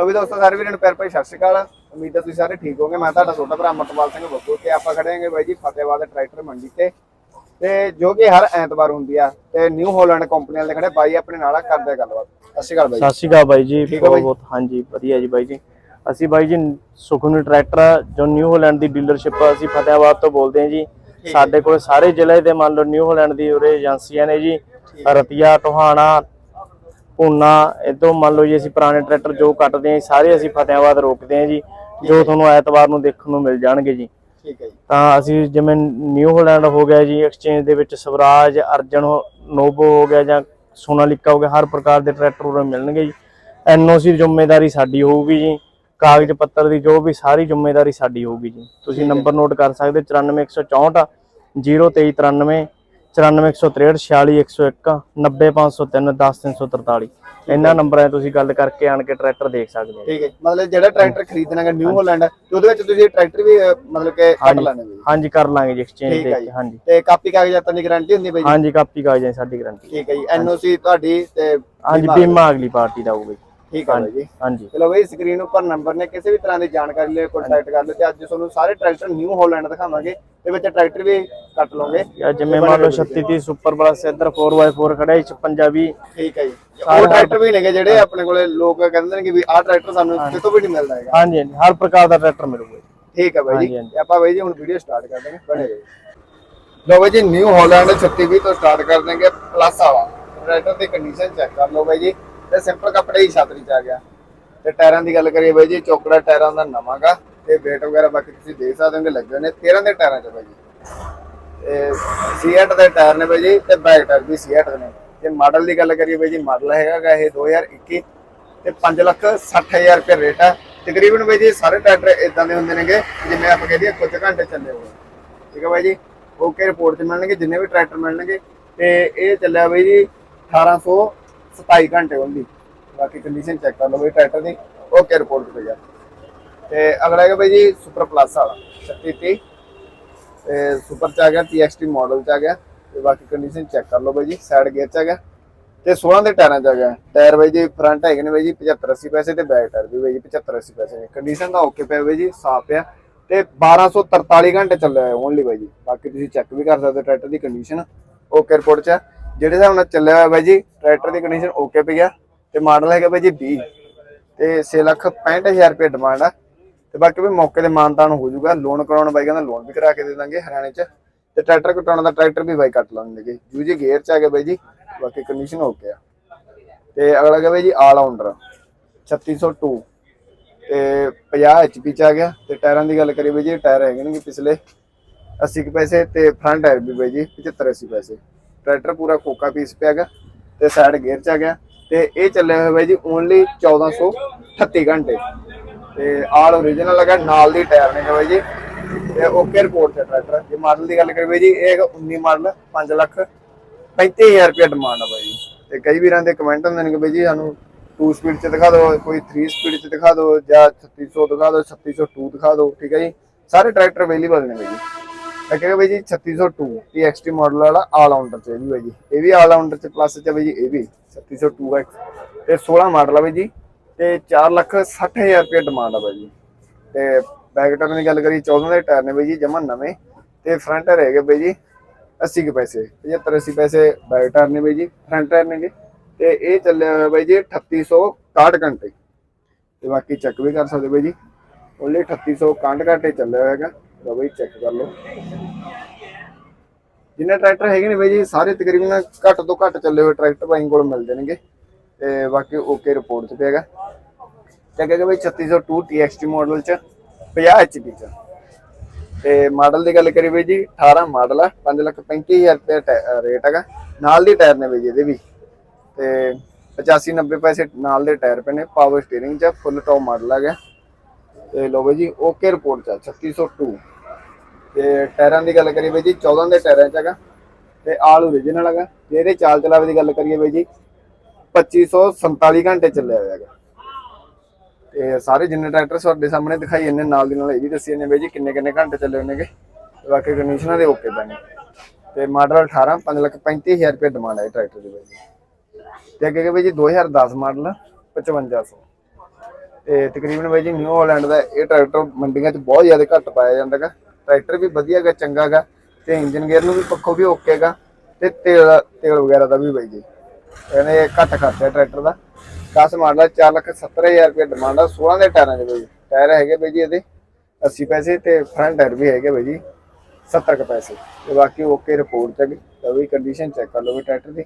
ਲਓ ਵੀ ਦੋਸਤੋ ਸਾਰੇ ਵੀਰਾਂ ਨੂੰ ਪਿਆਰ ਸਤਿ ਸ਼੍ਰੀ ਅਕਾਲ। ਉਮੀਦ ਹੈ ਤੁਸੀਂ ਸਾਰੇ ਠੀਕ ਹੋਗੇ ਮੈਂ ਤੁਹਾਡਾ ਛੋਟਾ ਭਰਾ ਅਮਰਪਾਲ ਸਿੰਘ ਬੱਬੂ ਤੇ ਆਪਾਂ ਖੜੇ ਹਾਂਗੇ ਬਾਈ ਜੀ ਫਤਿਹਵਾਦ ਟਰੈਕਟਰ ਮੰਡੀ ਤੇ। ਤੇ ਜੋ ਕਿ ਹਰ ਐਤਵਾਰ ਹੁੰਦੀ ਆ ਤੇ ਨਿਊ ਹਾਲੈਂਡ ਕੰਪਨੀ ਵਾਲੇ ਖੜੇ ਬਾਈ ਆਪਣੇ ਨਾਲ ਕਰਦੇ ਗੱਲਬਾਤ। ਸਤਿ ਸ਼੍ਰੀ ਅਕਾਲ ਬਾਈ ਸਤਿ ਸ਼੍ਰੀ ਅਕਾਲ ਬਾਈ ਜੀ ਬਾਈ? ਬਹੁਤ ਹਾਂਜੀ ਵਧੀਆ ਜੀ ਬਾਈ ਜੀ। ਅਸੀਂ ਬਾਈ ਜੀ ਸੁਖਮਨੀ ਟਰੈਕਟਰ ਜੋ ਨਿਊ ਹਾਲੈਂਡ ਦੀ ਡੀਲਰਸ਼ਿਪ ਅਸੀਂ ਫਤਿਆਬਾਦ ਤੋਂ ਬੋਲਦੇ ਹਾਂ ਜੀ। ਸਾਡੇ ਕੋਲ ਸਾਰੇ ਜ਼ਿਲ੍ਹੇ ਦੇ ਮੰਨ ਲਓ ਨਿਊ ਹਾਲੈਂਡ ਦੀ ਉਰੇ ਏਜੰਸੀਆਂ ਨੇ ਜੀ। ਰਤੀਆ ਟੋਹਾਣਾ ਪੂਨਾ ਇਦੋਂ ਮੰਨ ਲਓ ਜੀ ਅਸੀਂ ਪੁਰਾਣੇ ਟਰੈਕਟਰ ਜੋ ਕੱਟਦੇ ਹਾਂ ਸਾਰੇ ਅਸੀਂ ਫਤਿਆਬਾਦ ਰੋਕਦੇ ਹਾਂ ਜੀ ਜੋ ਤੁਹਾਨੂੰ ਐਤਵਾਰ ਨੂੰ ਦੇਖਣ ਨੂੰ ਮਿਲ ਜਾਣਗੇ ਜੀ। ਠੀਕ ਹੈ ਜੀ। ਤਾਂ ਅਸੀਂ ਜਿਵੇਂ ਨਿਊ ਹਾਲੈਂਡ ਹੋ ਗਿਆ ਜੀ ਐਕਸਚੇਂਜ ਦੇ ਵਿੱਚ ਸਵਰਾਜ ਅਰਜਨ ਨੋਵੋ ਹੋ ਗਿਆ ਜਾਂ ਸੋਨਾਲੀਕਾ ਹੋ ਗਿਆ ਹਰ ਪ੍ਰਕਾਰ ਦੇ ਟਰੈਕਟਰ ਉਰੇ ਮਿਲਣਗੇ ਜੀ। ਐਨਓਸੀ ਦੀ ਜ਼ਿੰਮੇਵਾਰੀ ਸਾਡੀ ਹੋਊਗੀ ਜੀ ਕਾਗਜ਼ ਪੱਤਰ ਦੀ ਜੋ ਵੀ ਸਾਰੀ ਜ਼ਿੰਮੇਵਾਰੀ ਸਾਡੀ ਹੋਊਗੀ ਜੀ। ਤੁਸੀਂ ਨੰਬਰ ਨੋਟ ਕਰ ਸਕਦੇ 94164 0393 94163 46101 90503 10343 ਇਹਨਾਂ ਨੰਬਰਾਂ 'ਤੇ ਤੁਸੀਂ ਗੱਲ ਕਰਕੇ ਆਣ ਕੇ ਟਰੈਕਟਰ ਦੇਖ ਸਕਦੇ ਹੋ। ਠੀਕ ਹੈ ਮਤਲਬ ਜਿਹੜਾ ਟਰੈਕਟਰ ਖਰੀਦਣਾ ਹੈ ਨਿਊ ਹਾਲੈਂਡ ਤੇ ਉਹਦੇ ਵਿੱਚ ਤੁਸੀਂ ਟਰੈਕਟਰ ਵੀ ਅਹ, ਮਤਲਬ ਕਿ ਹਾਂਜੀ। ਲੈਣੇ ਹਾਂਜੀ ਕਰ ਲਾਂਗੇ ਜੀ ਐਕਸਚੇਂਜ ਠੀਕ ਦੇ ਹੈ ਵਿੱਚ ਜੀ। ਹਾਂਜੀ। ਤੇ ਕਾਪੀ ਕਾਗਜ਼ਾਤਾਂ ਦੀ ਗਾਰੰਟੀ ਹੁੰਦੀ ਬਾਈ ਜੀ? ਹਾਂਜੀ ਕਾਪੀ ਕਾਗਜ਼ਾਂ ਦੀ ਸਾਡੀ ਗਾਰੰਟੀ ਠੀਕ ਹੈ ਜੀ। ਐਨਓਸੀ ਤੁਹਾਡੀ ਤੇ ਹਾਂਜੀ ਬੀਮਾ ਬੀਮਾ ਅਗਲੀ ਪਾਰਟੀ ਦਾ ਹੋਊਗਾ ਜੀ। ਠੀਕ ਹੈ ਜੀ। ਹਾਂਜੀ ਚਲੋ ਬਈ ਸਕਰੀਨ ਉੱਪਰ ਨੰਬਰ ਨੇ ਕਿਸੇ ਵੀ ਤਰ੍ਹਾਂ ਦੀ ਜਾਣਕਾਰੀ ਲਈ ਕੰਟੈਕਟ ਕਰ ਲਿਓ ਤੇ ਅੱਜ ਤੁਹਾਨੂੰ ਸਾਰੇ ਟਰੈਕਟਰ ਨਿਊ ਹਾਲੈਂਡ ਦਿਖਾਵਾਂਗੇ। ਤੇ ਵਿੱਚ ਟਰੈਕਟਰ ਵੀ ਕੱਟ ਲਓਗੇ। ਜਿਵੇਂ ਮੰਨ ਲਓ 36 30 ਸੁਪਰ ਪਲੱਸ ਇੱਧਰ 4x4 ਖੜਾ ਹੈ 56 ਵੀ ਠੀਕ ਹੈ ਜੀ। ਉਹ ਟਰੈਕਟਰ ਵੀ ਨੇਗੇ ਜਿਹੜੇ ਆਪਣੇ ਕੋਲੇ ਲੋਕ ਕਹਿੰਦੇ ਨੇ ਕਿ ਵੀ ਆਹ ਟਰੈਕਟਰ ਸਾਨੂੰ ਕਿਤੋਂ ਵੀ ਨਹੀਂ ਮਿਲਦਾ ਹੈਗਾ। ਹਾਂਜੀ ਹਾਂਜੀ। ਹਰ ਪ੍ਰਕਾਰ ਦਾ ਟਰੈਕਟਰ ਮਿਲੂਗਾ। ਠੀਕ ਹੈ ਬਾਈ ਜੀ। ਆਪਾਂ ਬਾਈ ਜੀ ਹੁਣ ਵੀਡੀਓ ਸਟਾਰਟ ਕਰ ਦਾਂਗੇ ਬਣੇ ਰਹੋ। ਲੋ ਬਾਈ ਜੀ ਨਿਊ ਹਾਲੈਂਡ 36 ਤੋਂ ਸਟਾਰਟ ਕਰ ਦਾਂਗੇ ਪਲੱਸ ਵਾਲਾ। ਟਰੈਕਟਰ ਦੀ ਕੰਡੀਸ਼ਨ ਚੈੱਕ ਕਰ ਲਓ ਬਾਈ ਜੀ। ਤੇ ਸਿੰਪਲ ਕੱਪੜੇ ਹੀ ਛਤਰੀ ਚ ਆ ਗਿਆ। ਤੇ ਟਾਇਰਾਂ ਦੀ ਗੱਲ ਕਰੀਏ ਬਾਈ ਜੀ, ਚੌਕੜਾ ਟਾਇਰਾਂ ਦਾ ਨਵਾਂਗਾ ਤੇ weight ਵਗੈਰਾ ਬਾਕੀ ਤੁਸੀਂ ਦੇਖ ਸਕਦੇ ਹੋਗੇ ਲੱਗੇ ਹੋਏ ਨੇ 13 ਦੇ ਟਾਇਰਾਂ ਚ ਬਾਈ ਜੀ। ਤੇ ਸੀਐਟ ਦੇ ਟਾਇਰ ਨੇ ਬਾਈ ਜੀ ਤੇ ਬੈਕ ਟਾਇਰ ਵੀ ਸੀਐਟ ਦੇ ਨੇ। ਜੇ ਮਾਡਲ ਦੀ ਗੱਲ ਕਰੀਏ ਬਾਈ ਜੀ ਮਾਡਲ ਹੈਗਾ ਇਹ 2021 ਤੇ 5 ਲੱਖ 60000 ਰੁਪਏ ਰੇਟ ਹੈ ਤਕਰੀਬਨ ਬਾਈ ਜੀ, ਸਾਰੇ ਟਰੈਕਟਰ ਇਦਾਂ ਦੇ ਹੁੰਦੇ ਨੇਗੇ ਜਿਵੇਂ ਆਪਾਂ ਕਹਦੇ ਕੁਝ ਘੰਟੇ ਚੱਲੇ ਹੋਏ। ਠੀਕ ਹੈ ਬਾਈ ਜੀ? ਓਕੇ ਰਿਪੋਰਟ ਚ ਮਿਲਣਗੇ, ਜਿੰਨੇ ਵੀ ਟਰੈਕਟਰ ਮਿਲਣਗੇ। ਤੇ ਇਹ ਚੱਲਿਆ ਬਾਈ ਜੀ 1827 ਘੰਟੇ ਹੁੰਦੀ। ਬਾਕੀ ਕੰਡੀਸ਼ਨ ਚੈੱਕ ਕਰ ਲਓ ਬਾਈ ਟਰੈਕਟਰ ਦੀ। ਓਕੇ ਰਿਪੋਰਟ ਤੇ ਪਿਆ ਤੇ ਅਗਲਾ ਹੈਗਾ ਬਾਈ ਜੀ ਸੁਪਰ ਪਲੱਸ ਵਾਲਾ 3630 ਤੇ ਸੁਪਰ ਚ ਆ ਗਿਆ TXT ਮਾਡਲ ਚ ਆ ਗਿਆ। ਤੇ ਬਾਕੀ ਕੰਡੀਸ਼ਨ ਚੈੱਕ ਕਰ ਲਓ ਬਾਈ ਜੀ ਸਾਈਡ ਗੇਅਰ ਚ ਆ ਗਿਆ। ਤੇ 16 ਦੇ ਟਾਇਰਾਂ ਚ ਆ ਗਿਆ। ਟਾਇਰ ਬਾਈ ਜੀ ਫਰੰਟ ਹੈਗੇ ਨੇ ਬਾਈ ਜੀ 75 80 ਪੈਸੇ ਤੇ ਬੈਕ ਟਾਇਰ ਵੀ ਬਾਈ ਜੀ 75 80 ਪੈਸੇ ਨੇ। ਕੰਡੀਸ਼ਨ ਦਾ ਓਕੇ ਪਿਆ ਬਾਈ ਜੀ, ਸਾਫ਼ ਪਿਆ। ਤੇ 1243 ਘੰਟੇ ਚੱਲਿਆ ਹੈ ਓਨਲੀ ਬਾਈ ਜੀ। ਬਾਕੀ ਤੁਸੀਂ ਚੈੱਕ ਵੀ ਕਰ ਸਕਦੇ ਹੋ ਟਰੈਕਟਰ ਦੀ ਕੰਡੀਸ਼ਨ ਓਕੇ ਰਿਪੋਰਟ ਚ ਜਿਹੜੇ ਹਿਸਾਬ ਨਾਲ ਚੱਲਿਆ ਹੋਇਆ ਬਾਈ ਜੀ ਟਰੈਕਟਰ ਦੀ ਕੰਡੀਸ਼ਨ ਓਕੇ ਪਈ ਆ ਤੇ ਮਾਡਲ ਹੈਗਾ ਬਾਈ ਜੀ 20 ਤੇ 6 ਲੱਖ 65000 ਰੁਪਏ ਡਿਮਾਂਡ ਆ। ਤੇ ਬਾਕੀ ਵੀ ਮੌਕੇ ਤੇ ਮਾਨਤਾਨ ਹੋ ਜਾਊਗਾ। ਲੋਨ ਕਰਾਉਣ ਬਾਈ ਕਹਿੰਦਾ ਲੋਨ ਵੀ ਕਰਾ ਕੇ ਦੇ ਦਾਂਗੇ ਹਰਿਆਣੇ ਚ। ਤੇ ਟਰੈਕਟਰ ਕਟਾਉਣ ਦਾ ਟਰੈਕਟਰ ਵੀ ਬਾਈ ਕੱਟ ਲਾਂਗੇ। ਯੂਜੀ ਗੇਅਰ ਚ ਆ ਗਿਆ ਬਾਈ ਜੀ। ਬਾਕੀ ਕੰਡੀਸ਼ਨ ਓਕੇ ਆ। ਤੇ ਅਗਲਾ ਹੈਗਾ ਬਾਈ ਜੀ ਆਲ ਆਉਂਡਰ 3602 ਤੇ 50 HP ਚ ਆ ਗਿਆ। ਤੇ ਟਾਇਰਾਂ ਦੀ ਗੱਲ ਕਰੀਏ ਬਾਈ ਜੀ, ਟਾਇਰ ਹੈਗੇ ਨੇ ਪਿਛਲੇ। 80 ਕੁ ਪੈਸੇ ਤੇ ਫਰੰਟ ਟਾਇਰ ਵੀ ਬਾਈ ਜੀ 75 80 ਪੈਸੇ। ਟਰੈਕਟਰ ਪੂਰਾ ਕੋਕਾ ਪੀਸ ਪਿਆ ਹੈਗਾ ਤੇ ਸਾਈਡ ਗੇਅਰ ਚ ਆ ਗਿਆ ਤੇ ਇਹ ਚੱਲਿਆ ਹੋਇਆ ਬਾਈ ਜੀ ਓਨਲੀ 1438 ਘੰਟੇ। ਤੇ ਆਲ origignal ਲਗਾ ਨਾਲ ਦੀ ਟਾਇਰ ਨੇ ਬਾਈ ਜੀ। ਤੇ ਓਕੇ ਰਿਪੋਰਟ ਤੇ ਟਰੈਕਟਰ। ਜੇ ਮਾਡਲ ਦੀ ਗੱਲ ਕਰੀਏ ਬਾਈ ਜੀ, ਇਹ ਹੈਗਾ 19 ਮਾਡਲ 5 ਲੱਖ 35000 ਰੁਪਏ ਡਿਮਾਂਡ ਆ ਬਾਈ ਜੀ। ਤੇ ਕਈ ਵੀਰਾਂ ਦੇ ਕਮੈਂਟ ਹੁੰਦੇ ਨੇ ਕਿ ਬਾਈ ਜੀ ਸਾਨੂੰ 2 ਸਪੀਡ ਚ ਦਿਖਾ ਦਿਓ, ਕੋਈ 3 ਸਪੀਡ ਚ ਦਿਖਾ ਦਿਓ ਜਾਂ 3600 ਦਿਖਾ ਦਿਓ 3602 ਦਿਖਾ ਦਿਓ, ਠੀਕ ਹੈ ਜੀ। ਸਾਰੇ ਟਰੈਕਟਰ ਅਵੇਲੇਬਲ ਨੇ ਬਾਈ ਜੀ। ਮੈਂ ਕਹਿੰਦਾ ਬਾਈ ਜੀ 3602 TXT ਮਾਡਲ ਵਾਲਾ ਆਲ ਆਊਂਡਰ ਚ ਇਹ ਵੀ ਬਾਈ ਜੀ। ਇਹ ਵੀ ਆਲ ਆਊਂਡਰ ਚ ਪਲੱਸ ਚ ਬਾਈ ਜੀ, ਇਹ ਵੀ 3602X ਤੇ 16 ਮਾਡਲ ਆ ਬਾਈ ਜੀ, ਤੇ 4 ਲੱਖ 60000 ਰੁਪਏ ਡਿਮਾਂਡ ਆ ਬਾਈ ਜੀ। ਤੇ ਬੈਕ ਟਾਇਰ ਦੀ ਗੱਲ ਕਰੀ 14 ਦੇ ਟਾਇਰ ਨੇ ਬਾਈ ਜੀ, ਜਮਾ ਨਵੇਂ। ਤੇ ਫਰੰਟ ਰਹਿ ਗਏ ਬਾਈ ਜੀ 80 ਕੇ ਪੈਸੇ 75 80 ਪੈਸੇ ਬੈਕ ਟਾਇਰ ਨੇ ਬਾਈ ਜੀ ਫਰੰਟ ਟਾਇਰ ਨੇਗੇ ਤੇ ਇਹ ਚੱਲਿਆ ਹੋਇਆ ਬਾਈ ਜੀ 3861 ਘੰਟੇ। ਤੇ ਬਾਕੀ ਚੈੱਕ ਵੀ ਕਰ ਸਕਦੇ ਬਾਈ ਜੀ। ਓਨਲੀ 3861 ਘੰਟੇ ਚੱਲਿਆ ਹੋਇਆ ਹੈਗਾ। ਲਓ ਬਾਈ ਚੈੱਕ ਕਰ ਲਓ। ਜਿੰਨੇ ਟਰੈਕਟਰ ਹੈਗੇ ਨੇ ਬਾਈ ਜੀ ਸਾਰੇ ਤਕਰੀਬਨ ਘੱਟ ਤੋਂ ਘੱਟ ਚੱਲੇ ਹੋਏ ਟਰੈਕਟਰ ਬਾਈ ਕੋਲ ਮਿਲ ਜਾਣਗੇ। ਤੇ ਬਾਕੀ ਓਕੇ ਰਿਪੋਰਟ ਚ ਪਿਆਗਾ ਚੈੱਕ ਹੈਗਾ ਬਾਈ 3602 TXT ਮਾਡਲ ਚ 50 HP ਚ। ਤੇ ਮਾਡਲ ਦੀ ਗੱਲ ਕਰੀ ਬਾਈ ਜੀ 18 ਮਾਡਲ ਆ 5 ਲੱਖ 35000 ਰੁਪਏ ਰੇਟ ਹੈਗਾ। ਨਾਲ ਦੀ ਟਾਇਰ ਨੇ ਬਾਈ ਜੀ ਇਹਦੇ ਵੀ। ਤੇ 85 90 ਪੈਸੇ ਨਾਲ ਦੇ ਟਾਇਰ ਪਏ ਨੇ ਪਾਵਰ ਸਟੀਅਰਿੰਗ ਚ ਫੁੱਲ ਟੌਪ ਮਾਡਲ ਹੈਗਾ ਤੇ ਲੋ ਬਾਈ ਜੀ ਓਕੇ ਰਿਪੋਰਟ ਚ ਆ, 3602 ਤੇ ਟਾਇਰਾਂ ਦੀ ਗੱਲ ਕਰੀਏ ਬਾਈ ਜੀ 14 ਦੇ ਟਾਇਰਾਂ ਚ ਹੈਗਾ ਤੇ ਆਲ ਓਰੀਜਨਲ ਹੈਗਾ। ਜੇ ਇਹਦੇ ਚਾਲ ਚਲਾਵੇ ਦੀ ਗੱਲ ਕਰੀਏ ਬਾਈ ਜੀ 2547 ਘੰਟੇ ਚੱਲਿਆ ਹੋਇਆ ਹੈਗਾ। ਤੇ ਸਾਰੇ ਜਿੰਨੇ ਟਰੈਕਟਰ ਸਾਡੇ ਸਾਹਮਣੇ ਦਿਖਾਈ ਜਾਂਦੇ, ਨਾਲ ਦੀ ਨਾਲ ਇਹ ਵੀ ਦੱਸੀ ਜਾਂਦੇ ਬਾਈ ਜੀ ਕਿੰਨੇ ਕਿੰਨੇ ਘੰਟੇ ਚੱਲੇ ਹੋਣਗੇ। ਤੇ ਬਾਕੀ ਕੰਡੀਸ਼ਨਾਂ ਦੇ ਓਕੇ ਬਣੇ। ਤੇ ਮਾਡਲ 18 5 ਲੱਖ 35000 ਰੁਪਏ ਡਿਮਾਂਡ ਹੈ ਇਹ ਟਰੈਕਟਰ ਦੀ ਬਾਈ ਜੀ। ਤੇ ਅੱਗੇ ਹੈਗਾ ਬਾਈ ਜੀ 2010 ਮਾਡਲ 5500 ਤੇ ਤਕਰੀਬਨ ਬਾਈ ਜੀ ਨਿਊ ਹਾਲੈਂਡ ਦਾ ਇਹ ਟਰੈਕਟਰ ਮੰਡੀਆਂ 'ਚ ਬਹੁਤ ਜ਼ਿਆਦਾ ਘੱਟ ਪਾਇਆ ਜਾਂਦਾ ਗਾ ਟਰੈਕਟਰ ਵੀ ਵਧੀਆ ਗਾ ਚੰਗਾ ਗਾ ਤੇ ਇੰਜਨ ਗੇਅਰ ਨੂੰ ਵੀ ਪੱਖੋਂ ਵੀ ਓਕੇ ਗਾ ਤੇ ਤੇਲ ਤੇਲ ਵਗੈਰਾ ਦਾ ਵੀ ਬਾਈ ਜੀ। ਇਹਨੇ ਘੱਟ ਖਰਚਾ ਟਰੈਕਟਰ ਦਾ। 10 ਮਾਡਲ 4 ਲੱਖ 70000 ਰੁਪਏ ਡਿਮਾਂਡ ਆ 16 ਦੇ ਟਾਇਰਾਂ ਦੇ ਬਾਈ ਟਾਇਰ ਹੈਗੇ ਬਾਈ ਜੀ ਇਹਦੇ 80 ਪੈਸੇ ਤੇ ਫਰੰਟ ਟਾਇਰ ਵੀ ਹੈਗੇ ਬਾਈ ਜੀ 70 ਕੁ ਪੈਸੇ। ਤੇ ਬਾਕੀ ਓਕੇ ਰਿਪੋਰਟ ਤੇ ਵੀ ਕੰਡੀਸ਼ਨ ਚੈੱਕ ਕਰ ਲਓ ਵੀ ਟਰੈਕਟਰ ਦੀ।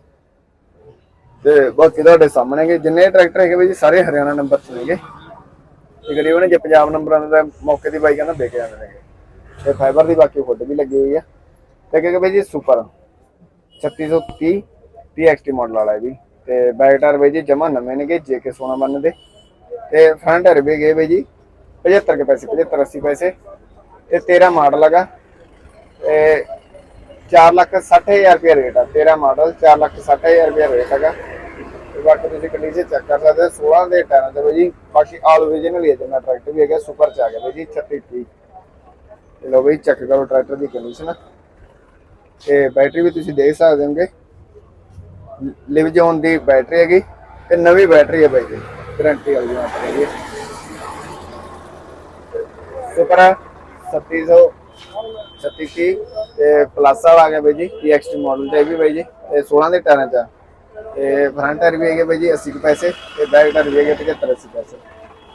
ਤੇ ਬਾਕੀ ਤੁਹਾਡੇ ਸਾਹਮਣੇ ਗੇ ਜਿੰਨੇ ਟਰੈਕਟਰ ਹੈਗੇ ਬਾਈ ਜੀ, ਸਾਰੇ ਹਰਿਆਣਾ ਨੰਬਰ ਚ ਨੇਗੇ। ਤਕਰੀਬਨ ਜੇ ਪੰਜਾਬ ਨੰਬਰਾਂ ਦਾ ਮੌਕੇ ਦੀ ਬਾਈਕਾਂ ਨਾਲ ਵਿਕ ਜਾਂਦੇ ਨੇਗੇ। ਤੇ ਫਾਈਬਰ ਦੀ ਬਾਕੀ ਹੁੱਡ ਵੀ ਲੱਗੀ ਹੋਈ ਆ। ਤੇ ਕਿਉਂਕਿ ਬਾਈ ਜੀ ਸੁਪਰ 3630 TXT ਮਾਡਲ ਵਾਲਾ ਹੈ ਵੀ। ਤੇ ਬੈਕ ਟਾਇਰ ਬਾਈ ਜੀ ਜਮਾ ਨਵੇਂ ਨੇਗੇ ਜੇਕੇ ਸੋਨਾ ਬੰਨ ਦੇ। ਤੇ ਫਰੰਟ ਟਾਇਰ ਵੀ ਗਏ ਬਾਈ ਜੀ 75 ਕੇ ਪੈਸੇ 75 80 ਪੈਸੇ। ਤੇ 13 ਮਾਡਲ ਹੈਗਾ। ਤੇ 4 ਲੱਖ 60000 ਰੁਪਏ ਰੇਟ ਆ। 13 ਮਾਡਲ 4 ਲੱਖ 60000 ਰੁਪਏ ਰੇਟ ਹੈਗਾ। ਬਾਕੀ ਤੁਸੀਂ ਕੰਡੀਸ਼ਨ ਚੈੱਕ ਕਰ ਸਕਦੇ ਹੋ। 16 ਦੇ ਟਾਇਰਾਂ ਤੇ ਬਾਈ ਜੀ, ਬਾਕੀ ਆਲ ਓਰੀਜਨਲ ਹੀ ਹੈ ਜਿੰਨਾ ਟਰੈਕਟਰ ਵੀ ਹੈਗਾ ਸੁਪਰ ਚ ਆ ਗਿਆ ਬਾਈ ਜੀ 36 30 ਤੇ ਲੋ ਬਾਈ ਚੈੱਕ ਕਰੋ ਟਰੈਕਟਰ ਦੀ ਕੰਡੀਸ਼ਨ ਤੇ ਬੈਟਰੀ ਵੀ ਤੁਸੀਂ ਦੇਖ ਸਕਦੇ ਹੋਗੇ। ਲਿਵ ਜੋਨ ਦੀ ਬੈਟਰੀ ਹੈਗੀ ਤੇ ਨਵੀਂ ਬੈਟਰੀ ਹੈ ਬਾਈ ਜੀ ਗਾਰੰਟੀ ਵਾਲੀ ਬੈਟਰੀ ਹੈਗੀ। ਸੁਪਰ 3700 36 ਤੇ ਪਲੱਸ ਆ ਗਿਆ ਬਾਈ ਜੀ TXT ਮਾਡਲ ਤੇ ਇਹ ਵੀ ਬਾਈ ਜੀ, ਤੇ 16 ਦੇ ਟਾਇਰਾਂ ਚ ਤੇ ਫਰੰਟ ਟਾਇਰ ਵੀ ਹੈਗੇ ਬਾਈ ਜੀ 80 ਕੁ ਪੈਸੇ, ਤੇ ਬੈਕ ਟਾਇਰ ਵੀ ਹੈਗੇ 75 80 ਪੈਸੇ।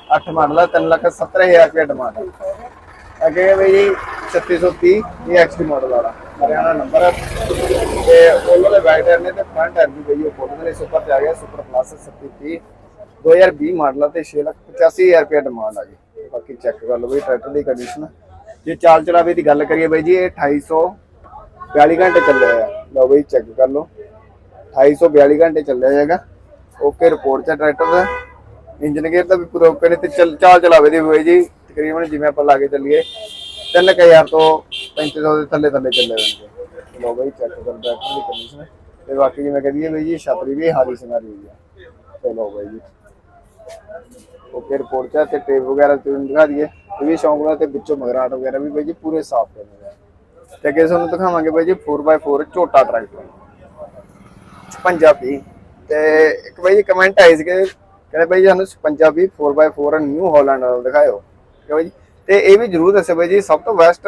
8 ਮਾਡਲ ਆ 3 ਲੱਖ 70000 ਰੁਪਏ ਡਿਮਾਂਡ ਹੈ ਅੱਗੇ ਹੈ ਬਾਈ ਜੀ 3630 TXT ਮਾਡਲ ਵਾਲਾ। ਹਰਿਆਣਾ ਨੰਬਰ ਹੈ। ਤੇ ਉਹਨਾਂ ਦੇ ਬੈਕ ਟਾਇਰ ਨੇ ਤੇ ਫਰੰਟ ਟਾਇਰ ਵੀ ਬਾਈ ਉਹ ਫੋਟੋ ਦੇ ਸੁਪਰ ਤੇ ਆ ਗਿਆ ਸੁਪਰ ਪਲੱਸ 3730 2020 ਮਾਡਲ ਤੇ 6 ਲੱਖ 85000 ਰੁਪਏ ਡਿਮਾਂਡ ਆ ਜੀ। ਬਾਕੀ ਚੈੱਕ ਕਰ ਲਓ ਬਈ ਟਰੈਕਟਰ ਦੀ ਕੰਡੀਸ਼ਨ ਜੇ ਚਾਲ ਚਲਾਵੇ ਦੀ ਗੱਲ ਕਰੀਏ ਬਾਈ ਜੀ, ਇਹ 2842 ਘੰਟੇ ਚੱਲਿਆ ਹੈ ਲਓ ਬਈ ਚੈੱਕ ਕਰ ਲਓ। 2842 ਘੰਟੇ ਚੱਲਿਆ ਹੈਗਾ। ਓਕੇ ਰਿਪੋਰਟ ਚ ਟਰੈਕਟਰ ਦਾ। ਇੰਜਨ ਗੇਅਰ ਦਾ ਵੀ ਪੂਰਾ ਓਕੇ ਨੇ ਤੇ ਚਾਲ ਚਲਾਵੇ ਦੀ ਬਾਈ ਜੀ। ਤਕਰੀਬਨ ਜਿਵੇਂ ਆਪਾਂ ਲਾ ਕੇ ਚੱਲੀਏ 3000 ਤੋਂ 3500 ਦੇ ਥੱਲੇ ਥੱਲੇ ਚੱਲੇ ਹੋਣਗੇ ਲਓ ਬਈ ਚੈੱਕ ਕਰ ਟਰੈਕਟਰ ਦੀ ਕੰਡੀਸ਼ਨ ਤੇ ਬਾਕੀ ਜਿਵੇਂ ਕਹਦੀਏ ਬਈ ਜੀ ਛਤਰੀ ਵੀ ਹਾਰੀ ਸੰਗਾਰੀ ਹੋਈ ਆ। ਤੇ ਲਓ ਬਈ ਜੀ। ਓਕੇ ਰਿਪੋਰਟ ਚ ਤੇ ਟੇਪ ਵਗੈਰਾ ਤੁਹਾਨੂੰ ਦਿਖਾ ਦਈਏ। ਇਹ ਵੀ ਸ਼ੌਂਕ ਨਾਲ ਤੇ ਵਿੱਚੋਂ ਮਗਰਾਟ ਵਗੈਰਾ ਵੀ ਬਾਈ ਜੀ ਪੂਰੇ ਸਾਫ਼ ਕਰਨੇ ਆ। ਤੇ ਅੱਗੇ ਤੁਹਾਨੂੰ ਦਿਖਾਵਾਂਗੇ ਬਾਈ ਜੀ 4x4 ਝੋਟਾ ਟਰੈਕਟਰ। ਪੰਜਾਬੀ ਤੇ ਇੱਕ ਬਾਈ ਜੀ ਕਮੈਂਟ ਆਏ ਸੀਗੇ ਕਹਿੰਦੇ ਬਾਈ ਜੀ ਸਾਨੂੰ ਪੰਜਾਬੀ 4x4 ਨਿਊ ਹਾਲੈਂਡ ਵਾਲਾ ਦਿਖਾਇਓ। ਕਿ ਬਾਈ ਜੀ। ਤੇ ਇਹ ਵੀ ਜਰੂਰ ਦੱਸਿਓ ਬਾਈ ਜੀ, ਸਭ ਤੋਂ ਬੈਸਟ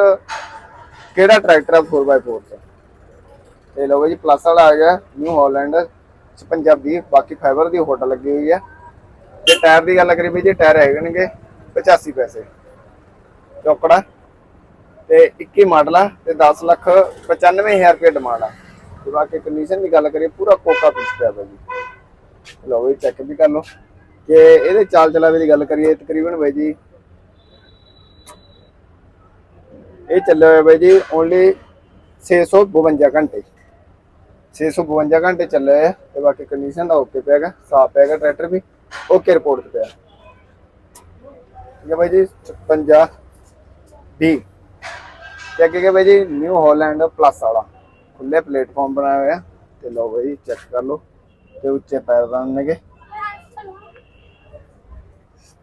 ਕਿਹੜਾ ਟਰੈਕਟਰ ਆ 4x4 ਚ ਤੇ? ਲਓ ਬਾਈ ਜੀ ਪਲੱਸ ਵਾਲਾ ਆ ਗਿਆ ਨਿਊ ਹਾਲੈਂਡ 56 ਬਾਕੀ ਫਾਈਬਰ ਦੀ ਹੋਟਲ ਲੱਗੀ ਹੋਈ ਹੈ ਤੇ ਟਾਇਰ ਦੀ ਗੱਲ ਕਰੀ ਬਾਈ ਜੀ ਟਾਇਰ ਹੈਗੇ ਨੇਗੇ 85 ਪੈਸੇ। ਚੌਕੜਾ ਤੇ 21 ਮਾਡਲ ਆ ਤੇ 10 ਲੱਖ 95000 ਰੁਪਏ ਡਿਮਾਂਡ ਆ। ਤੇ ਬਾਕੀ ਕੰਡੀਸ਼ਨ ਦੀ ਗੱਲ ਕਰੀਏ, ਪੂਰਾ ਕੋਕਾ ਪੀਸ ਪਿਆ ਬਾਈ ਜੀ। ਲਓ ਵੀ ਚੈੱਕ ਵੀ ਕਰ ਲਓ। ਕਿ ਇਹਦੇ ਚਾਲ ਚਲਾਵੇ ਦੀ ਗੱਲ ਕਰੀਏ, ਤਕਰੀਬਨ ਬਾਈ ਜੀ ਇਹ ਚੱਲਿਆ ਹੋਇਆ ਬਾਈ ਜੀ ਓਨਲੀ 652 ਘੰਟੇ। 652 ਘੰਟੇ ਚੱਲਿਆ ਆ ਤੇ ਬਾਕੀ ਕੰਡੀਸ਼ਨ ਦਾ ਓਕੇ ਪਿਆਗਾ ਸਾਫ਼ ਪਿਆਗਾ ਟਰੈਕਟਰ ਵੀ ਓਕੇ ਰਿਪੋਰਟ ਤੇ ਪਿਆ। ਠੀਕ ਹੈ ਬਾਈ ਜੀ 56 ਡੀ ਤੇ ਅੱਗੇ ਗਿਆ ਬਾਈ ਜੀ ਨਿਊ ਹਾਲੈਂਡ ਪਲੱਸ ਵਾਲਾ। ਖੁੱਲੇ ਪਲੇਟਫਾਰਮ ਬਣਾਇਆ ਹੋਇਆ, ਤੇ ਲਓ ਬਾਈ ਚੈੱਕ ਕਰ ਲਓ, ਤੇ ਉੱਚੇ ਪੈਰ ਨੇਗੇ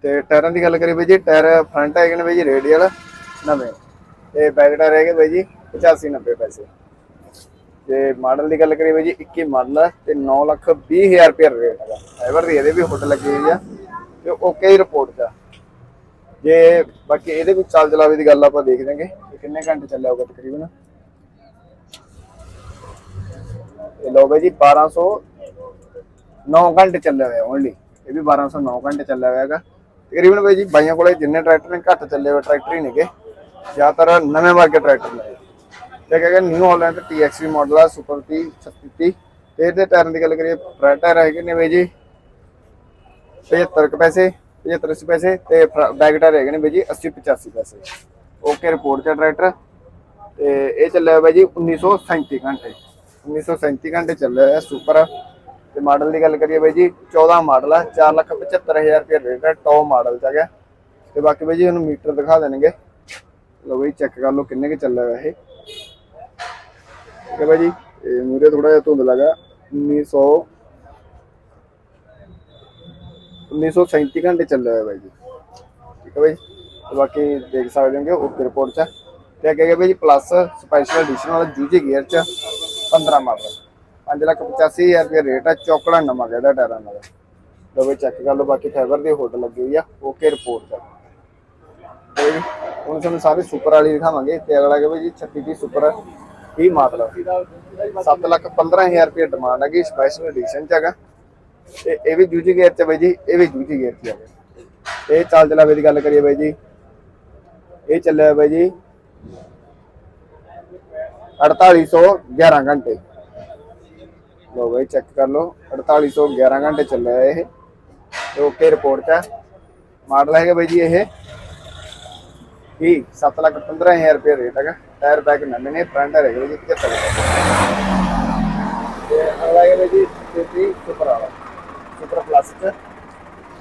ਤੇ ਟਾਇਰਾਂ ਦੀ ਗੱਲ ਕਰੀ ਬਾਈ ਜੀ, ਟਾਇਰ ਫਰੰਟ ਹੈਗੇ ਨੇ ਬਾਈ ਜੀ ਰੇਡੀਅਲ ਨਵੇਂ। ਤੇ ਬੈਕ ਟਾਇਰ ਹੈਗੇ ਬਾਈ ਜੀ 85 90 ਪੈਸੇ। ਤੇ ਮਾਡਲ ਦੀ ਗੱਲ ਕਰੀਏ ਬਾਈ ਜੀ 21 ਮਾਡਲ ਆ ਤੇ 9 ਲੱਖ 20 ਹਜ਼ਾਰ ਰੁਪਏ ਰੇਟ ਹੈਗਾ। ਫਾਈਬਰ ਦੀ ਇਹਦੇ ਵੀ ਹੁੱਡ ਲੱਗੀ ਹੋਈ ਆ ਤੇ ਓਕੇ ਹੀ ਰਿਪੋਰਟ ਦਾ ਜੇ ਬਾਕੀ ਇਹਦੇ ਵਿੱਚ ਚੱਲ ਚਲਾਵੇ ਦੀ ਗੱਲ ਆਪਾਂ ਦੇਖ ਲਾਂਗੇ ਕਿੰਨੇ ਘੰਟੇ ਚੱਲਿਆ ਹੋਊਗਾ ਤਕਰੀਬਨ। ਇਹ ਲੋ ਬਾਈ ਜੀ 1200 9 ਘੰਟੇ ਚੱਲਿਆ ਹੋਇਆ ਓਨਲੀ ਇਹ ਵੀ 1209 ਘੰਟੇ ਚੱਲਿਆ ਹੋਇਆ ਹੈਗਾ। ਤਕਰੀਬਨ ਬਾਈ ਜੀ, ਬਾਈਆਂ ਕੋਲੇ ਜਿੰਨੇ ਟਰੈਕਟਰ ਨੇ, ਘੱਟ ਚੱਲੇ ਹੋਏ ਟਰੈਕਟਰ ਹੀ ਨੇਗੇ। ਜ਼ਿਆਦਾਤਰ ਨਵੇਂ ਵਰਗੇ ਟਰੈਕਟਰ ਨੇ ਤੇ ਕਹਿੰਦੇ ਨਿਊ ਹਾਲੈਂਡ TXV ਮਾਡਲ ਆ ਸੁਪਰ 30 36 ਤੇ ਇਹਦੇ ਟਾਇਰਾਂ ਦੀ ਗੱਲ ਕਰੀਏ ਫਰੰਟ ਟਾਇਰ ਹੈਗੇ ਨੇ ਬਾਈ ਜੀ 75 ਕੁ ਪੈਸੇ 75 ਅੱਸੀ ਪੈਸੇ ਤੇ ਬੈਕ ਟਾਇਰ ਹੈਗੇ ਨੇ ਬਾਈ ਜੀ 80 85 ਪੈਸੇ। ਓਕੇ ਰਿਪੋਰਟ ਤੇ ਟਰੈਕਟਰ, ਤੇ ਇਹ ਚੱਲਿਆ ਹੋਇਆ ਬਾਈ ਜੀ 1937 ਘੰਟੇ। 1937 ਘੰਟੇ ਚੱਲਿਆ ਹੋਇਆ ਸੁਪਰ ਤੇ ਮਾਡਲ ਦੀ ਗੱਲ ਕਰੀਏ ਬਾਈ ਜੀ 14 ਮਾਡਲ ਆ 475000 ਰੁਪਏ ਰੇਟ ਹੈ ਟੌਪ ਮਾਡਲ ਚ ਆ ਗਿਆ। ਤੇ ਬਾਕੀ ਬਾਈ ਜੀ ਇਹਨੂੰ ਮੀਟਰ ਦਿਖਾ ਦੇਣਗੇ। ਲਓ ਬਾਈ ਚੈੱਕ ਕਰ ਲਓ ਕਿੰਨੇ ਕੁ ਚੱਲਿਆ ਹੋਇਆ ਇਹ। ਠੀਕ ਹੈ ਬਾਈ ਜੀ ਇਹ ਮੂਰੇ ਥੋੜਾ ਜਿਹਾ ਧੁੰਦ ਲੱਗਾ। 1900 1937 ਘੰਟੇ ਚੱਲਿਆ ਹੋਇਆ ਬਾਈ ਜੀ। ਠੀਕ ਹੈ ਬਾਈ ਬਾਕੀ ਦੇਖ ਸਕਦੇ ਹੋ ਓਕੇ ਰਿਪੋਰਟ ਚ ਤੇ ਅੱਗੇ ਗਿਆ ਜੀ ਪਲੱਸ ਸਪੈਸ਼ਲ ਐਡੀਸ਼ਨ ਵਾਲਾ ਜੂਜੀ ਗੇਅਰ ਚ 15 ਮਾਡਲ। 5 ਲੱਖ 85000 ਰੁਪਏ ਰੇਟ ਆ, ਚੌਕੜਾ ਨਵਾਂ ਕਹਿੰਦਾ ਟਾਇਰਾਂ ਨਾਲ। ਲੋ ਬਈ ਚੈੱਕ ਕਰ ਲਓ, ਬਾਕੀ ਫਾਈਬਰ ਦੀ ਹੁੱਡ ਲੱਗੀ ਹੋਈ ਆ ਓਕੇ ਰਿਪੋਰਟ ਚ ਹੁਣ ਤੁਹਾਨੂੰ ਸਾਰੇ ਸੁਪਰ ਵਾਲੀ ਦਿਖਾਵਾਂਗੇ। ਤੇ ਅਗਲਾ ਕਿ ਜੀ 36 ਦੀ ਸੁਪਰ ਹੀ ਮਾਡਲ 7 ਲੱਖ 15000 ਰੁਪਏ ਡਿਮਾਂਡ ਹੈਗੀ ਸਪੈਸ਼ਲ ਐਡੀਸ਼ਨ ਚ ਹੈਗਾ। ਤੇ ਇਹ ਵੀ ਜੂਜੀ ਗੇਅਰ ਚ ਬਈ ਜੀ, ਇਹ ਵੀ ਜੂਜੀ ਗੇਅਰ ਚ ਹੈਗਾ ਇਹ ਚਾਲ ਚਲਾਵੇ ਦੀ ਗੱਲ ਕਰੀਏ ਬਈ ਜੀ। ਇਹ ਚੱਲਿਆ ਬਈ ਜੀ 4811 ਘੰਟੇ। ਲੋ ਬਈ ਚੈੱਕ ਕਰ ਲਓ। 4811 ਘੰਟੇ ਚੱਲਿਆ ਇਹ। ਓਕੇ ਰਿਪੋਰਟ ਚ ਮਾਡਲ ਹੈਗਾ ਬਾਈ ਜੀ ਇਹ। ਕੀ 7 ਲੱਖ 15000 ਰੁਪਏ ਰੇਟ ਹੈਗਾ। ਟਾਇਰ ਬੈਗ ਨਵੇਂ ਨੇ, ਫਰੰਟ ਹੈਗੇ ਜੀ 75 ਤੇ ਅਗਲਾ ਹੈਗਾ ਜੀ, ਤੇ ਸੁਪਰ ਵਾਲਾ ਸੁਪਰ ਪਲੱਸ ਚ।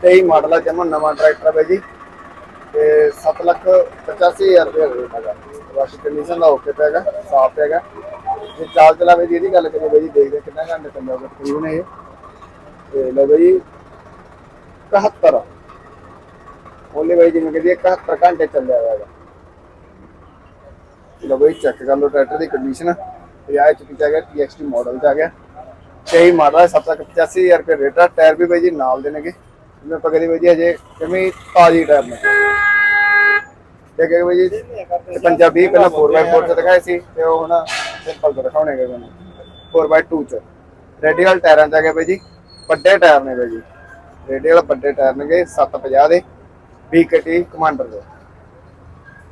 ਤੇ ਹੀ ਮਾਡਲ ਆ ਜਮਨ ਨਵਾਂ ਟਰੈਕਟਰ ਹੈ ਜੀ। ਤੇ 7 ਲੱਖ 85000 ਰੁਪਏ ਰੇਟ ਹੈਗਾ। ਵਾਸ਼ਿੰਗ ਕੰਡੀਸ਼ਨ ਦਾ ਓਕੇ ਹੈਗਾ, ਸਾਫ਼ ਹੈਗਾ। ਜੇ ਚਾਲ ਚਲਾਵੇ ਦੀ ਇਹਦੀ ਗੱਲ ਕਰੀਏ ਬਈ ਜੀ, ਦੇਖਦੇ ਕਿੰਨਾ ਘੰਟੇ ਚੱਲਿਆ ਤਕਰੀਬਨ ਇਹ। ਤੇ ਲੋ ਬਈ 71 ਉਹਲੇ ਬਈ ਜਿਵੇਂ ਕਿ 71 ਘੰਟੇ ਚੱਲਿਆ ਹੋਇਆ ਹੈਗਾ। ਲੋ ਬਈ ਚੈੱਕ ਕਰ ਲਓ ਟਰੈਕਟਰ ਦੀ ਕੰਡੀਸ਼ਨ ਇਹ ਆ ਚੁੱਕੀ ਗਿਆ, TXT ਮਾਡਲ ਚ ਆ ਗਿਆ। ਤੇ ਮਾਡਲ ਹੈ 785 ਰੁਪਏ ਰੇਟ ਆ। ਟਾਇਰ ਵੀ ਬਈ ਜੀ ਨਾਲ ਦੇਣਗੇ ਜਿਵੇਂ ਆਪਾਂ ਕਹਦੇ ਬਈ ਜੀ ਅਜੇ ਕਿਵੇਂ ਤਾਜ਼ੀ ਟਾਇਰ ਨੇ। ਤੇ ਕਹੇ ਬਈ ਜੀ 50 ਪਹਿਲਾਂ 4x4 ਚ ਦਿਖਾਏ ਸੀ, ਤੇ ਉਹ ਹੁਣ ਸਿੰਪਲ ਤੋਂ ਦਿਖਾਉਣੇ ਗਏ ਮੈਨੂੰ 4x2 ਚ। ਰੇਡੀਅਲ ਟਾਇਰਾਂ ਚ ਆ ਗਿਆ ਬਈ ਜੀ। ਵੱਡੇ ਟਾਇਰ ਨੇ ਬਾਈ ਜੀ। ਰੇਡੀਅਲ ਵੱਡੇ ਟਾਇਰ ਨੇਗੇ 750 ਦੇ। BKT ਕਮਾਂਡਰ ਦੇ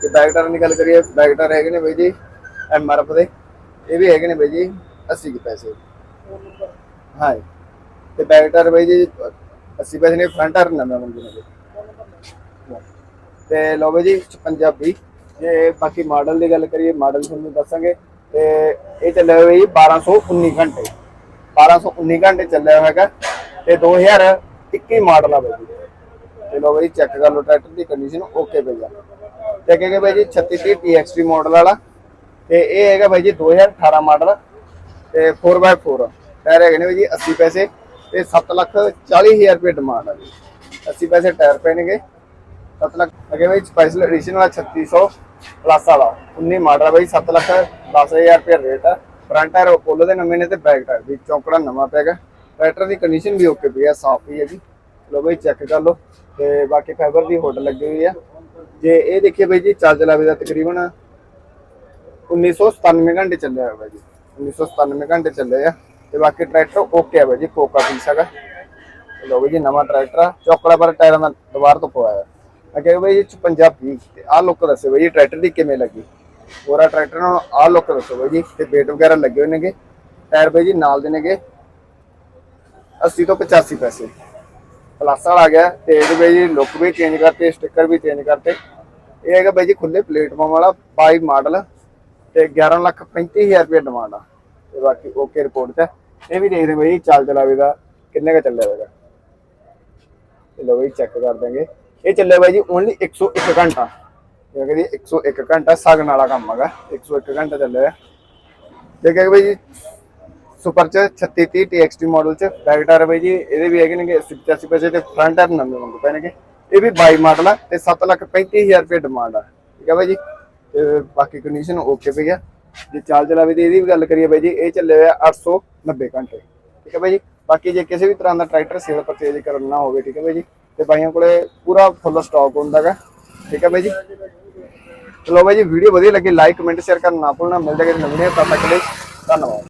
ਤੇ ਬੈਕ ਟਾਇਰਾਂ ਦੀ ਗੱਲ ਕਰੀਏ ਬੈਕ ਟਾਇਰ ਹੈਗੇ ਨੇ ਬਾਈ ਜੀ ਐਮ ਆਰ ਐਮਆਰਐਫ ਦੇ। ਇਹ ਵੀ ਹੈਗੇ ਨੇ ਬਾਈ ਜੀ 80 ਕੇ ਪੈਸੇ। ਹਾਂ ਜੀ। ਤੇ ਬੈਕ ਟਾਇਰ ਬਈ ਜੀ 80 ਪੈਸੇ ਨੇ ਫਰੰਟ ਟਾਇਰ ਨਵੇਂ ਮੰਗੇ ਨੇ। ਬਈ। ਤੇ ਲੋ ਬਈ ਜੀ 56 20 ਜੇ ਬਾਕੀ ਮਾਡਲ ਦੀ ਗੱਲ ਕਰੀਏ ਮਾਡਲ ਤੁਹਾਨੂੰ ਦੱਸਾਂਗੇ। ਤੇ ਇਹ ਚੱਲਿਆ ਹੋਇਆ ਜੀ 1219 ਘੰਟੇ। 1219 ਘੰਟੇ ਚੱਲਿਆ ਹੋਇਆ ਹੈਗਾ। ਤੇ 2021 ਮਾਡਲ ਆ ਬਾਈ ਜੀ। ਤੇ ਲੋ ਬਈ ਚੈੱਕ ਕਰ ਲਓ ਟਰੈਕਟਰ ਦੀ ਕੰਡੀਸ਼ਨ ਓਕੇ ਪਈ ਆ। ਤੇ ਕਹੇਗੇ ਬਾਈ ਜੀ 3630 TXT ਮਾਡਲ ਵਾਲਾ। ਤੇ ਇਹ ਹੈਗਾ ਬਾਈ ਜੀ 2018 ਮਾਡਲ ਤੇ 4x4 ਟਾਇਰ ਹੈਗੇ ਨੇ ਬਾਈ ਜੀ 80 ਪੈਸੇ ਤੇ 7 ਲੱਖ 40 ਹਜ਼ਾਰ ਰੁਪਏ ਡਿਮਾਂਡ ਆ ਜੀ। 80 ਪੈਸੇ ਟਾਇਰ ਪੈਣਗੇ। 7 ਲੱਖ ਅਗੇ ਬਾਈ ਸਪੈਸ਼ਲ ਐਡੀਸ਼ਨ ਵਾਲਾ 3600 ਪਲੱਸ ਵਾਲਾ। 19 ਮਾਡਲ ਆ ਬਾਈ 7 ਲੱਖ 10000 ਰੁਪਏ ਰੇਟ ਆ। ਫਰੰਟ ਟਾਇਰ ਅਪੋਲੋ ਦੇ ਨਵੇਂ ਨੇ ਤੇ ਬੈਕ ਟਾਇਰ ਵੀ ਚੌਂਕੜਾ ਨਵਾਂ ਪੈਗਾ ਟਰੈਕਟਰ ਦੀ ਕੰਡੀਸ਼ਨ ਵੀ ਓਕੇ ਪਈ ਆ, ਸਾਫ਼ ਹੀ ਹੈ ਜੀ ਲੋ ਬਾਈ ਚੈੱਕ ਕਰ ਲਓ। ਤੇ ਬਾਕੀ ਫਾਈਬਰ ਦੀ ਹੁੱਡ ਲੱਗੀ ਹੋਈ ਆ। ਜੇ ਇਹ ਦੇਖੀਏ ਬਾਈ ਜੀ ਚੱਲ ਚਲਾਵੇ ਦਾ ਤਕਰੀਬਨ 1997 ਘੰਟੇ ਚੱਲਿਆ ਹੋਇਆ ਜੀ। 1997 ਘੰਟੇ ਚੱਲੇ ਆ। ਤੇ ਬਾਕੀ ਟਰੈਕਟਰ ਓਕੇ ਆ ਬਾਈ ਜੀ ਕੋਕਾ ਪੀਸ ਹੈਗਾ। ਲੋ ਬਾਈ ਜੀ, ਨਵਾਂ ਟਰੈਕਟਰ ਆ। ਚੌਕੜਾ ਪਰ ਟਾਇਰਾਂ ਦਾ ਦੁਬਾਰ ਤੋਂ ਪਵਾਇਆ। ਅਗੇ ਬਾਈ ਜੀ 55 20 ਤੇ ਆਹ ਲੋਕ ਦੱਸੋ ਬਾਈ ਜੀ ਟਰੈਕਟਰ ਦੀ ਕਿਵੇਂ ਲੱਗੀ? ਪੂਰਾ ਟਰੈਕਟਰ ਨਾਲ ਆਹ ਲੋਕ ਦੱਸੋ ਬਾਈ ਜੀ, ਤੇ ਵੇਟ ਵਗੈਰਾ ਲੱਗੇ ਹੋਏ ਨੇਗੇ। ਟਾਇਰ ਬਾਈ ਜੀ ਨਾਲ ਦੇ ਨੇਗੇ। 80 ਤੋਂ 85 ਪੈਸੇ। ਪਲੱਸ ਵਾਲਾ ਆ ਗਿਆ ਤੇ ਇਹਦੇ ਬਾਈ ਜੀ ਲੁੱਕ ਵੀ ਚੇਂਜ ਕਰਤੇ ਸਟicker ਵੀ ਚੇਂਜ ਕਰਤੇ। ਇਹ ਹੈਗਾ ਬਾਈ ਜੀ ਖੁੱਲੇ ਪਲੇਟਫਾਰਮ ਵਾਲਾ 22 ਮਾਡਲ ਤੇ 11 ਲੱਖ 35000 ਰੁਪਏ ਡਿਮਾਂਡ ਆ। ਤੇ ਬਾਕੀ ਓਕੇ ਰਿਪੋਰਟ ਤੇ ਇਹ ਵੀ ਦੇਖਦੇ ਬਾਈ ਚੱਲ ਚਲਾਵੇ ਦਾ, ਕਿੰਨੇ ਦਾ। ਚੱਲਿਆ ਹੋਵੇਗਾ ਚਲੋ ਬਾਈ ਚੈੱਕ ਕਰ ਦਾਂਗੇ ਇਹ ਚੱਲਿਆ ਬਾਈ ਜੀ ਓਨਲੀ 101 ਘੰਟਾ। ਇਹ ਕਹਿੰਦੀ 101 ਘੰਟਾ ਸਗਨ ਵਾਲਾ ਕੰਮ ਹੈਗਾ। 101 ਘੰਟਾ ਚੱਲਿਆ ਤੇ ਬਾਈ ਜੀ ਸੁਪਰ ਚ 3630 TXT ਮਾਡਲ ਚ ਬੈਕ ਟਾਇਰ ਬਾਈ ਜੀ, ਇਹਦੇ ਵੀ ਹੈਗੇ ਨੇਗੇ 85 ਪੈਸੇ ਤੇ ਫਰੰਟ ਟਾਇਰ ਨਵੇਂ ਹੁੰਦੇ ਪਏ ਨੇਗੇ। ਇਹ ਵੀ 22 ਮਾਡਲ ਆ ਤੇ 7 ਲੱਖ 35000 ਰੁਪਏ ਡਿਮਾਂਡ ਆ। ਠੀਕ ਹੈ ਬਾਈ ਜੀ? ਤੇ ਬਾਕੀ ਕੰਡੀਸ਼ਨ ਓਕੇ ਪਈ ਆ। ਜੇ ਚਾਲ ਚਲਾਵੇ ਦੀ ਇਹਦੀ ਵੀ ਗੱਲ ਕਰੀਏ ਬਾਈ ਜੀ, ਇਹ ਚੱਲੇ ਹੋਇਆ 890 ਘੰਟੇ। ਠੀਕ ਹੈ ਬਾਈ ਜੀ? ਬਾਕੀ ਜੇ ਕਿਸੇ ਵੀ ਤਰ੍ਹਾਂ ਦਾ ਟਰੈਕਟਰ ਸੇਲ ਪਰਚੇਜ ਕਰਨਾ ਹੋਵੇ, ਠੀਕ ਹੈ ਬਾਈ ਜੀ? ਤੇ ਬਾਈਆਂ ਕੋਲੇ ਪੂਰਾ ਫੁੱਲ ਸਟਾਕ ਹੁੰਦਾਗਾ। ਠੀਕ ਹੈ ਬਾਈ ਜੀ? ਚਲੋ ਬਾਈ ਜੀ ਵੀਡੀਓ ਵਧੀਆ ਲੱਗੀ ਲਾਈਕ ਕਮੈਂਟ ਸ਼ੇਅਰ ਕਰਨਾ ਨਾ ਭੁੱਲਣਾ। ਮਿਲ ਕਿ ਨਵੀਂ ਤਦ ਤੱਕ ਲਈ ਧੰਨਵਾਦ।